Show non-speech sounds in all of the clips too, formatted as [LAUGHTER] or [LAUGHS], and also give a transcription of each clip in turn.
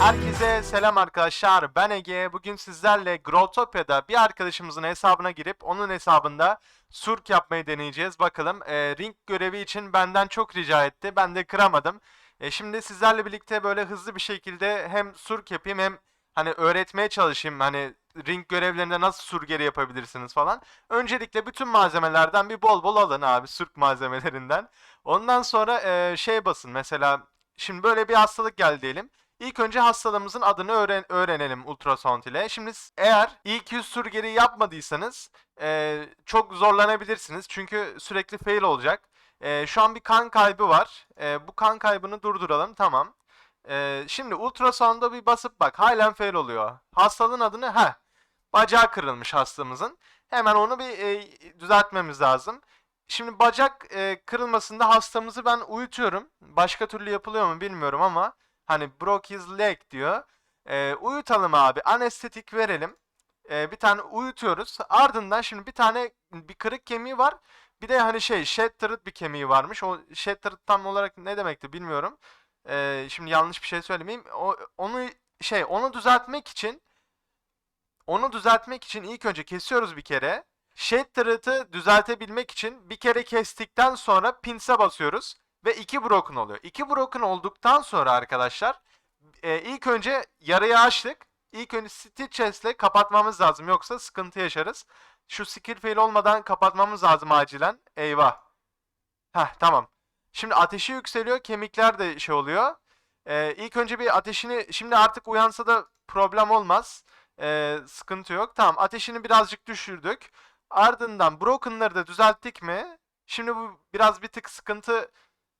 Herkese selam arkadaşlar. Ben Ege. Bugün sizlerle Growtopia'da bir arkadaşımızın hesabına girip onun hesabında surk yapmayı deneyeceğiz. Bakalım e, ring görevi için benden çok rica etti. Ben de kıramadım. E, şimdi sizlerle birlikte böyle hızlı bir şekilde hem surk yapayım hem hani öğretmeye çalışayım. Hani ring görevlerinde nasıl surgeri yapabilirsiniz falan. Öncelikle bütün malzemelerden bir bol bol alın abi surk malzemelerinden. Ondan sonra e, şey basın mesela şimdi böyle bir hastalık geldi diyelim. İlk önce hastalığımızın adını öğren- öğrenelim ultrasound ile. Şimdi eğer ilk yüz surgeri yapmadıysanız eee, çok zorlanabilirsiniz. Çünkü sürekli fail olacak. Eee, şu an bir kan kaybı var. Eee, bu kan kaybını durduralım. Tamam. Eee, şimdi ultrasound'a bir basıp bak. Halen fail oluyor. Hastalığın adını ha bacağı kırılmış hastamızın. Hemen onu bir e, düzeltmemiz lazım. Şimdi bacak e, kırılmasında hastamızı ben uyutuyorum. Başka türlü yapılıyor mu bilmiyorum ama Hani broke his leg diyor. Ee, uyutalım abi. Anestetik verelim. Ee, bir tane uyutuyoruz. Ardından şimdi bir tane bir kırık kemiği var. Bir de hani şey shattered bir kemiği varmış. O shattered tam olarak ne demekti bilmiyorum. Ee, şimdi yanlış bir şey söylemeyeyim. O, onu şey onu düzeltmek için onu düzeltmek için ilk önce kesiyoruz bir kere. Shattered'ı düzeltebilmek için bir kere kestikten sonra pinse basıyoruz ve iki broken oluyor. İki broken olduktan sonra arkadaşlar e, ilk önce yarayı açtık. İlk önce Stitches ile kapatmamız lazım yoksa sıkıntı yaşarız. Şu skill fail olmadan kapatmamız lazım acilen. Eyvah. Heh tamam. Şimdi ateşi yükseliyor, kemikler de şey oluyor. Ee, ilk önce bir ateşini, şimdi artık uyansa da problem olmaz. Ee, sıkıntı yok. Tamam, ateşini birazcık düşürdük. Ardından broken'ları da düzelttik mi? Şimdi bu biraz bir tık sıkıntı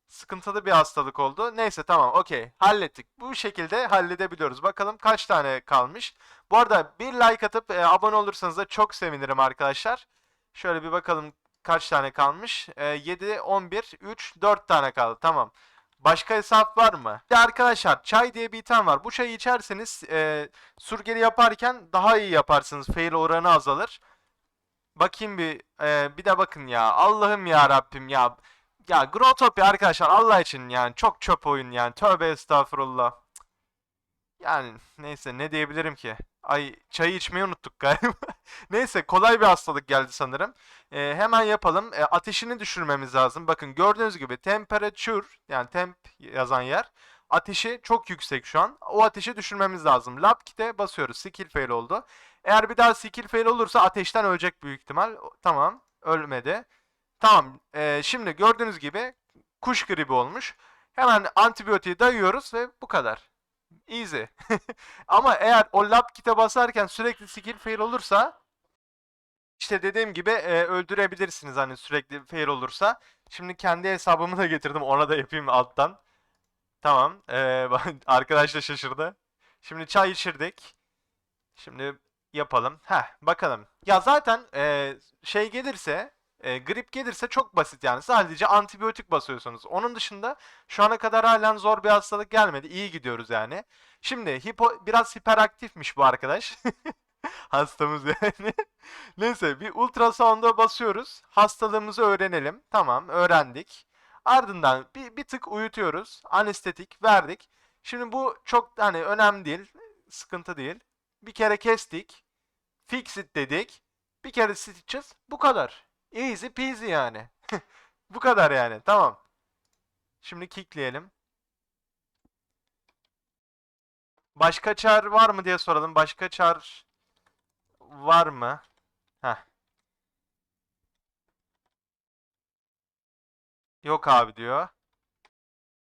sıkıntılı bir hastalık oldu. Neyse tamam okey hallettik. Bu şekilde halledebiliyoruz. Bakalım kaç tane kalmış. Bu arada bir like atıp e, abone olursanız da çok sevinirim arkadaşlar. Şöyle bir bakalım kaç tane kalmış. E, 7, 11, 3, 4 tane kaldı. Tamam. Başka hesap var mı? Bir de arkadaşlar çay diye bir item var. Bu çayı içerseniz e, surgeri yaparken daha iyi yaparsınız. Fail oranı azalır. Bakayım bir e, bir de bakın ya. Allah'ım ya Rabbim ya. Ya Growtopia arkadaşlar Allah için yani çok çöp oyun yani. Tövbe estağfurullah. Yani neyse ne diyebilirim ki? Ay çayı içmeyi unuttuk galiba. [LAUGHS] neyse kolay bir hastalık geldi sanırım. Ee, hemen yapalım. Ee, ateşini düşürmemiz lazım. Bakın gördüğünüz gibi temperature yani temp yazan yer ateşi çok yüksek şu an. O ateşi düşürmemiz lazım. Lab kit'e basıyoruz. Skill fail oldu. Eğer bir daha skill fail olursa ateşten ölecek büyük ihtimal. Tamam. Ölmedi. Tamam. eee, şimdi gördüğünüz gibi kuş gribi olmuş. Hemen antibiyotiği dayıyoruz ve bu kadar. Easy. [LAUGHS] Ama eğer o lab kit'e basarken sürekli skill fail olursa işte dediğim gibi eee, öldürebilirsiniz hani sürekli fail olursa. Şimdi kendi hesabımı da getirdim. Ona da yapayım alttan. Tamam. eee, [LAUGHS] arkadaş da şaşırdı. Şimdi çay içirdik. Şimdi yapalım. Heh, bakalım. Ya zaten eee, şey gelirse, e, grip gelirse çok basit yani. Sadece antibiyotik basıyorsunuz. Onun dışında şu ana kadar halen zor bir hastalık gelmedi. İyi gidiyoruz yani. Şimdi hipo biraz hiperaktifmiş bu arkadaş. [LAUGHS] Hastamız yani. [LAUGHS] Neyse bir ultrasonda basıyoruz. Hastalığımızı öğrenelim. Tamam öğrendik. Ardından bir, bir tık uyutuyoruz. Anestetik verdik. Şimdi bu çok hani önemli değil. Sıkıntı değil. Bir kere kestik. Fix it dedik. Bir kere stitches. Bu kadar. Easy peasy yani. [LAUGHS] Bu kadar yani. Tamam. Şimdi kickleyelim. Başka çar var mı diye soralım. Başka çar var mı? Heh. Yok abi diyor.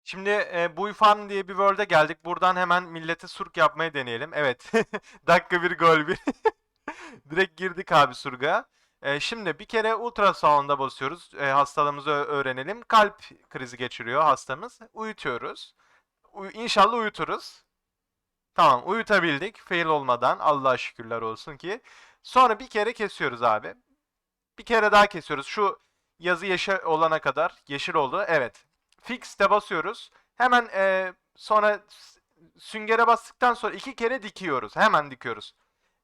Şimdi e, Buy Farm diye bir world'e geldik. Buradan hemen millete surk yapmayı deneyelim. Evet. [LAUGHS] Dakika bir gol bir. [LAUGHS] Direkt girdik abi surga. E, şimdi bir kere ultrasound'a basıyoruz. E, hastalığımızı öğrenelim. Kalp krizi geçiriyor hastamız. Uyutuyoruz. Uy- İnşallah uyuturuz. Tamam uyutabildik. Fail olmadan. Allah'a şükürler olsun ki. Sonra bir kere kesiyoruz abi. Bir kere daha kesiyoruz. Şu yazı yeşil olana kadar. Yeşil oldu. Evet. Fix'te basıyoruz. Hemen e, sonra süngere bastıktan sonra iki kere dikiyoruz. Hemen dikiyoruz.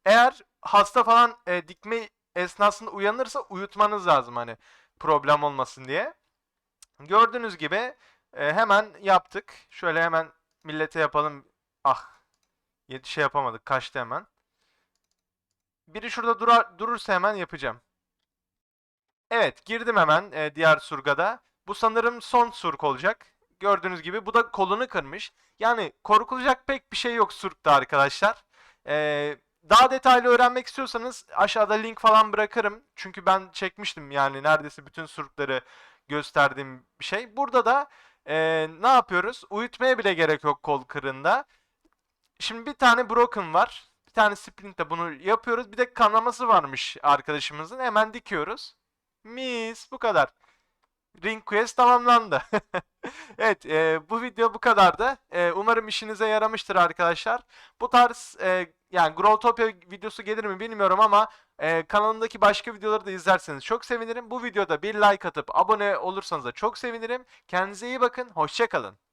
Eğer hasta falan e, dikme esnasında uyanırsa uyutmanız lazım hani problem olmasın diye. Gördüğünüz gibi e, hemen yaptık. Şöyle hemen millete yapalım. Ah. Şey yapamadık. Kaçtı hemen. Biri şurada durar, durursa hemen yapacağım. Evet, girdim hemen e, diğer surgada. Bu sanırım son surk olacak. Gördüğünüz gibi bu da kolunu kırmış. Yani korkulacak pek bir şey yok surkta arkadaşlar. Ee, daha detaylı öğrenmek istiyorsanız aşağıda link falan bırakırım. Çünkü ben çekmiştim yani neredeyse bütün surkları gösterdiğim bir şey. Burada da e, ne yapıyoruz? Uyutmaya bile gerek yok kol kırığında. Şimdi bir tane broken var. Bir tane splint de bunu yapıyoruz. Bir de kanaması varmış arkadaşımızın. Hemen dikiyoruz. Mis bu kadar. Ring quest tamamlandı. [LAUGHS] evet e, bu video bu kadardı. E, umarım işinize yaramıştır arkadaşlar. Bu tarz e, yani Growtopia videosu gelir mi bilmiyorum ama e, kanalımdaki başka videoları da izlerseniz çok sevinirim. Bu videoda bir like atıp abone olursanız da çok sevinirim. Kendinize iyi bakın. Hoşçakalın.